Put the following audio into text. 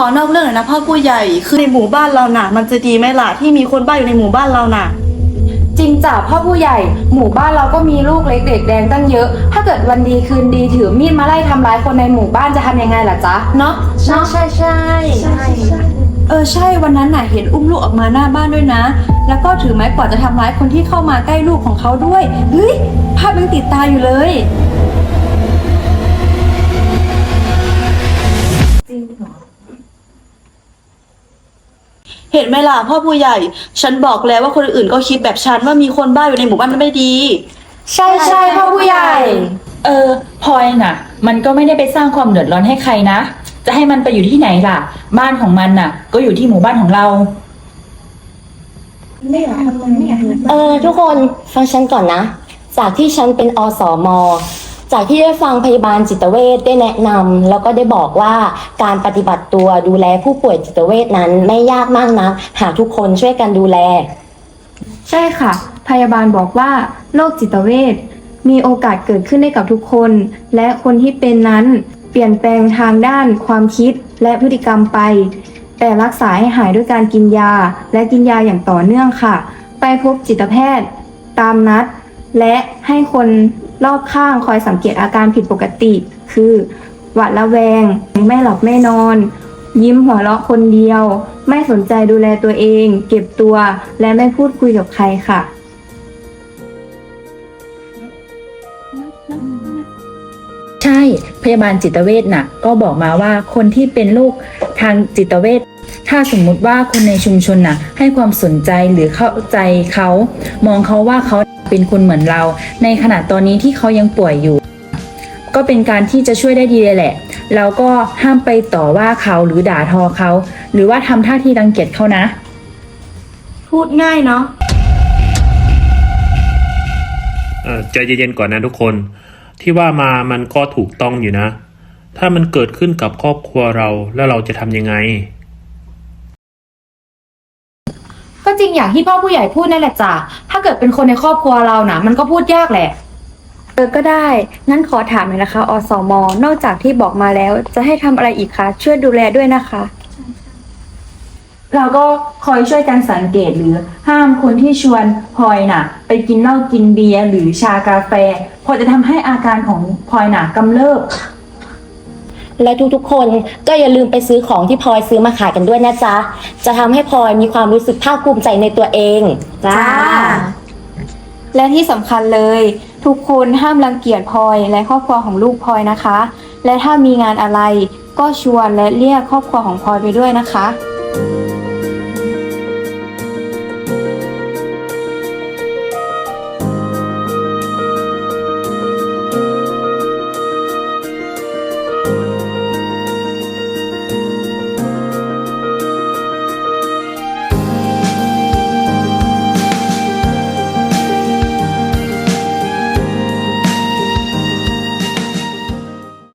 อนอกเรื่องหน่อยนะพ่อผู้ใหญ่ คือในหมู่บ้านเราน่ะ มันจะดีไหมล่ะที่มีคนบ้าอยู่ในหมู่บ้านเราน่ะ จริงจ้ะพ่อผู้ใหญ่ หมู่บ้านเราก็มีลูกเล็กเด็กแดงตั้งเยอะ ถ้าเกิดวันดีคืนดีถือมีดมาไล่ทำร้ายคนในหมู่บ้านจะทำยังไงล่ะจ๊ะเนาะใช่ใช่ใช่เออใช่วันนั้นน่ะเห็นอุ้มลูกออกมาหน้าบ้านด้วยนะ แล้วก็ถือไม้กวาดจะทำร้ายคนที่เข้ามาใกล้ลูกของเขาด้วยเฮ้ยภาพยังติดตาอยู่เลย เห็นไหมล่ะพ่อผู้ใหญ่ ฉันบอกแล้วว่าคนอื่นก็คิดแบบฉันว่ามีคนบ้าอยู่ในหมู่บ้านมันไม่ดี ใช่ใช่พ่อผู้ใหญ่ เออพลอยน่ะ มันก็ไม่ได้ไปสร้างความเดือดร้อนให้ใครนะ จะให้มันไปอยู่ที่ไหนล่ะ บ้านของมันน่ะ ก็อยู่ที่หมู่บ้านของเรา เออทุกคนฟังฉันก่อนนะ จากที่ฉันเป็นอสม จากที่ได้ฟังพยาบาลจิตเวชได้แนะนำแล้วก็ได้บอกว่าการปฏิบัติตัวดูแลผู้ป่วยจิตเวชนั้นไม่ยากมากนะหากทุกคนช่วยกันดูแล ใช่ค่ะ พยาบาลบอกว่าโรคจิตเวชมีโอกาสเกิดขึ้นได้กับทุกคน และคนที่เป็นนั้นเปลี่ยนแปลงทางด้านความคิดและพฤติกรรมไป แต่รักษาให้หายด้วยการกินยา และกินยาอย่างต่อเนื่องค่ะ ไปพบจิตแพทย์ ตามนัด และให้คน รอบข้างคอยสังเกตอาการผิดปกติ คือ หวาดระแวง ไม่หลับไม่นอน ยิ้มหัวเราะคนเดียว ไม่สนใจดูแลตัวเอง เก็บตัว และไม่พูดคุยกับใครค่ะ ใช่พยาบาลจิตเวชน่ะ ก็บอกมาว่าคนที่เป็นโรคทางจิตเวชถ้าสมมุติว่าคนในชุมชนน่ะ ให้ความสนใจหรือเข้าใจเขา มองเขาว่าเขา เป็นคนเหมือนเรา ในขณะตอนนี้ที่เขายังป่วยอยู่ ก็เป็นการที่จะช่วยได้ดีเลยแหละ เราก็ห้ามไปต่อว่าเขาหรือด่าทอเขา หรือว่าทำท่าทีรังเกียจเขานะ พูดง่ายเนาะเอ่อใจเย็นๆก่อนนะทุกคน ที่ว่ามามันก็ถูกต้องอยู่นะ ถ้ามันเกิดขึ้นกับครอบครัวเราแล้วเราจะทำยังไง ก็จริงอย่างที่พ่อผู้ใหญ่พูดนั่นแหละจ้ะถ้า เกิดเป็นคนในครอบครัวเรานะมันก็พูดยากแหละ เออก็ได้ งั้นขอถามหน่อยนะคะ อสม นอกจากที่บอกมาแล้ว จะให้ทำอะไรอีกคะ ช่วยดูแลด้วยนะคะ เราก็คอยช่วยกันสังเกตหรือห้ามคนที่ชวนพลอยน่ะ ไปกินเหล้ากินเบียร์หรือชากาแฟเพอจะทำให้อาการของพลอยน่ะกำเริบ และทุกๆ คนก็อย่าลืมไปซื้อของที่พลอยซื้อมาขายกันด้วยนะจ๊ะ จะทำให้พลอยมีความรู้สึกภาคภูมิใจในตัวเอง จ้า และที่สำคัญเลย ทุกคนห้ามรังเกียจพลอยและครอบครัวของลูกพลอยนะคะ และถ้ามีงานอะไรก็ชวนและเรียกครอบครัวของพลอยไปด้วยนะคะ